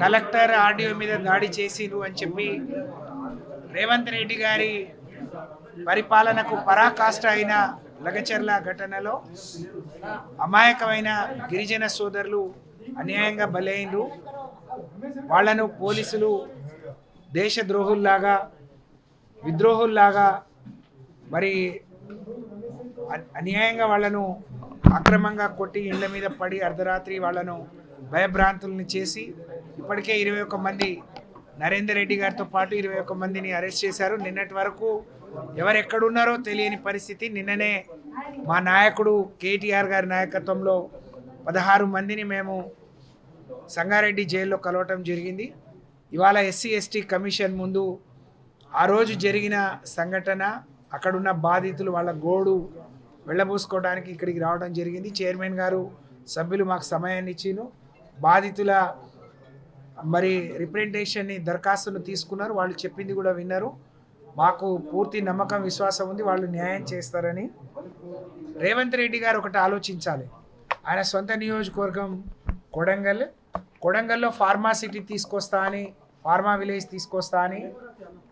Collector RDO మీద దాడి చేసిరు అని చెప్పి రేవంత్ రెడ్డి గారి పరిపాలనకు పరాకాష్ట అయిన లగచర్ల ఘటనలో అమాయకమైన గిరిజన సోదరులు అన్యాయంగా బలైనరు వాళ్ళను పోలీసులు దేశద్రోహుల్లాగా విద్రోహుల్లాగా మరి అన్యాయంగా వాళ్ళను అక్రమంగా కొట్టి ఇళ్ళ మీద పడి అర్ధరాత్రి వాళ్ళను భయభ్రాంతుల్ని చేసి ఇప్పటికే ఇరవై ఒక్క మంది నరేందర్ రెడ్డి గారితో పాటు ఇరవై ఒక్క మందిని అరెస్ట్ చేశారు. నిన్నటి వరకు ఎవరెక్కడున్నారో తెలియని పరిస్థితి. నిన్ననే మా నాయకుడు కేటీఆర్ గారి నాయకత్వంలో పదహారు మందిని మేము సంగారెడ్డి జైల్లో కలవటం జరిగింది. ఇవాళ ఎస్సీ ఎస్టీ కమిషన్ ముందు ఆ రోజు జరిగిన సంఘటన అక్కడున్న బాధితులు వాళ్ళ గోడు వెళ్ళబోసుకోవడానికి ఇక్కడికి రావడం జరిగింది. చైర్మన్ గారు సభ్యులు మాకు సమయాన్ని ఇచ్చిను బాధితుల మరి రిప్రజెంటేషన్ని దరఖాస్తును తీసుకున్నారు. వాళ్ళు చెప్పింది కూడా విన్నారు. మాకు పూర్తి నమ్మకం విశ్వాసం ఉంది. వాళ్ళు న్యాయం చేస్తారని. రేవంత్ రెడ్డి గారు ఒకటి ఆలోచించాలి. ఆయన సొంత నియోజకవర్గం కొడంగల్. కొడంగల్లో ఫార్మా సిటీ తీసుకొస్తా అని ఫార్మా విలేజ్ తీసుకొస్తా అని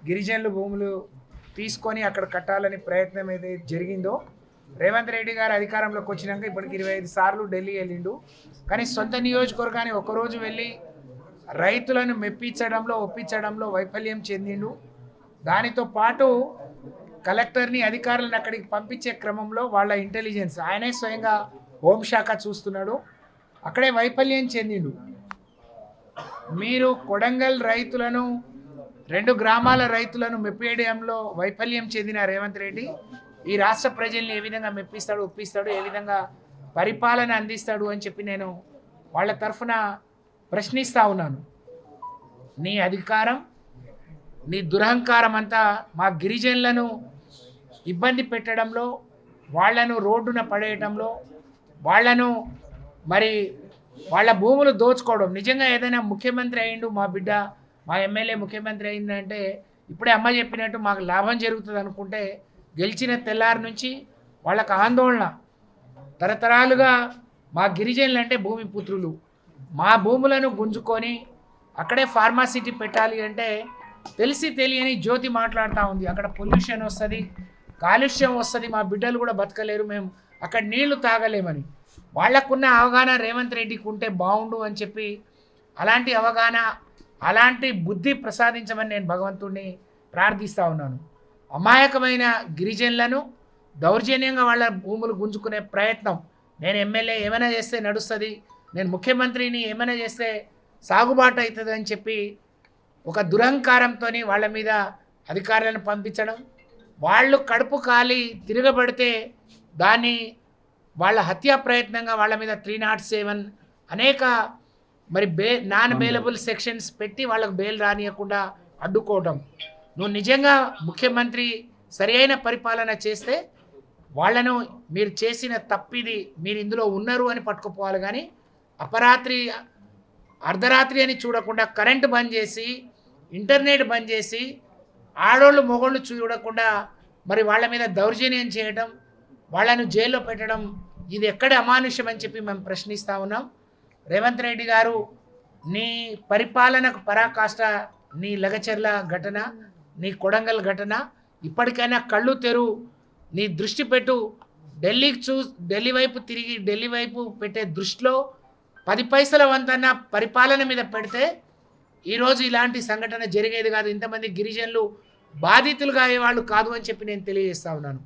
గిరిజనులు భూములు తీసుకొని అక్కడ కట్టాలని ప్రయత్నం ఏదైతే జరిగిందో రేవంత్ రెడ్డి గారు అధికారంలోకి వచ్చినాక ఇప్పటికి ఇరవై ఐదు సార్లు ఢిల్లీ వెళ్ళిండు. కానీ సొంత నియోజకవర్గాన్ని ఒకరోజు వెళ్ళి రైతులను మెప్పించడంలో ఒప్పించడంలో వైఫల్యం చెందిండు. దానితో పాటు కలెక్టర్ని అధికారులను అక్కడికి పంపించే క్రమంలో వాళ్ళ ఇంటెలిజెన్స్ ఆయనే స్వయంగా హోంశాఖ చూస్తున్నాడు. అక్కడే వైఫల్యం చెందిండు. మీరు కొడంగల్ రైతులను రెండు గ్రామాల రైతులను మెప్పేయడంలో వైఫల్యం చెందిన రేవంత్ రెడ్డి ఈ రాష్ట్ర ప్రజల్ని ఏ విధంగా మెప్పిస్తాడు ఒప్పిస్తాడు ఏ విధంగా పరిపాలన అందిస్తాడు అని చెప్పి నేను వాళ్ళ తరఫున ప్రశ్నిస్తూ ఉన్నాను. నీ అధికారం నీ దురహంకారం అంతా మా గిరిజనులను ఇబ్బంది పెట్టడంలో వాళ్ళను రోడ్డున పడేయటంలో వాళ్ళను మరి వాళ్ళ భూములు దోచుకోవడం. నిజంగా ఏదైనా ముఖ్యమంత్రి అయిండు మా బిడ్డ మా ఎమ్మెల్యే ముఖ్యమంత్రి అయిందంటే ఇప్పుడే అమ్మ చెప్పినట్టు మాకు లాభం జరుగుతుంది అనుకుంటే గెలిచిన తెల్లారి నుంచి వాళ్ళకు ఆందోళన. తరతరాలుగా మా గిరిజనులు అంటే భూమి పుత్రులు. మా భూములను గుంజుకొని అక్కడే ఫార్మాసిటీ పెట్టాలి అంటే తెలిసి తెలియని జ్యోతి మాట్లాడుతూ ఉంది. అక్కడ పొల్యూషన్ వస్తుంది కాలుష్యం వస్తుంది మా బిడ్డలు కూడా బతకలేరు మేము అక్కడ నీళ్ళు తాగలేమని. వాళ్ళకున్న అవగాహన రేవంత్ రెడ్డికి ఉంటే బాగుండు అని చెప్పి అలాంటి అవగాహన అలాంటి బుద్ధి ప్రసాదించమని నేను భగవంతుడిని ప్రార్థిస్తూ ఉన్నాను. అమాయకమైన గిరిజనులను దౌర్జన్యంగా వాళ్ళ భూములు గుంజుకునే ప్రయత్నం నేను ఎమ్మెల్యే ఏమైనా చేస్తే నడుస్తుంది నేను ముఖ్యమంత్రిని ఏమైనా చేస్తే సాగుబాటు అవుతుంది అని చెప్పి ఒక దురహంకారంతో వాళ్ళ మీద అధికారులను పంపించడం వాళ్ళు కడుపు కాలి తిరగబడితే దాన్ని వాళ్ళ హత్యా ప్రయత్నంగా వాళ్ళ మీద త్రీ నాట్ సెవెన్ అనేక మరి బే నాన్ బెయిలబుల్ సెక్షన్స్ పెట్టి వాళ్ళకు బెయిల్ రానియకుండా అడ్డుకోవడం నువ్వు నిజంగా ముఖ్యమంత్రి సరి పరిపాలన చేస్తే వాళ్ళను మీరు చేసిన తప్పిది మీరు ఇందులో ఉన్నారు అని పట్టుకుపోవాలి కానీ అపరాత్రి అర్ధరాత్రి అని చూడకుండా కరెంటు బంద్ చేసి ఇంటర్నెట్ బంద్ చేసి ఆడోళ్ళు మొగోళ్ళు చూడకుండా మరి వాళ్ళ మీద దౌర్జన్యం చేయడం వాళ్ళను జైల్లో పెట్టడం ఇది ఎక్కడ అమానుష్యం అని చెప్పి మేము ప్రశ్నిస్తూ ఉన్నాం. రేవంత్ రెడ్డి గారు నీ పరిపాలనకు పరాకాష్ట నీ లగచర్ల ఘటన నీ కొడంగల్ ఘటన ఇప్పటికైనా కళ్ళు తెరు నీ దృష్టి పెట్టు ఢిల్లీకి చూ ఢిల్లీ వైపు తిరిగి ఢిల్లీ వైపు పెట్టే దృష్టిలో పది పైసల వంతన్న పరిపాలన మీద పెడితే ఈరోజు ఇలాంటి సంఘటన జరిగేది కాదు. ఇంతమంది గిరిజనులు బాధితులుగా అయ్యేవాళ్ళు కాదు అని చెప్పి నేను తెలియజేస్తా ఉన్నాను.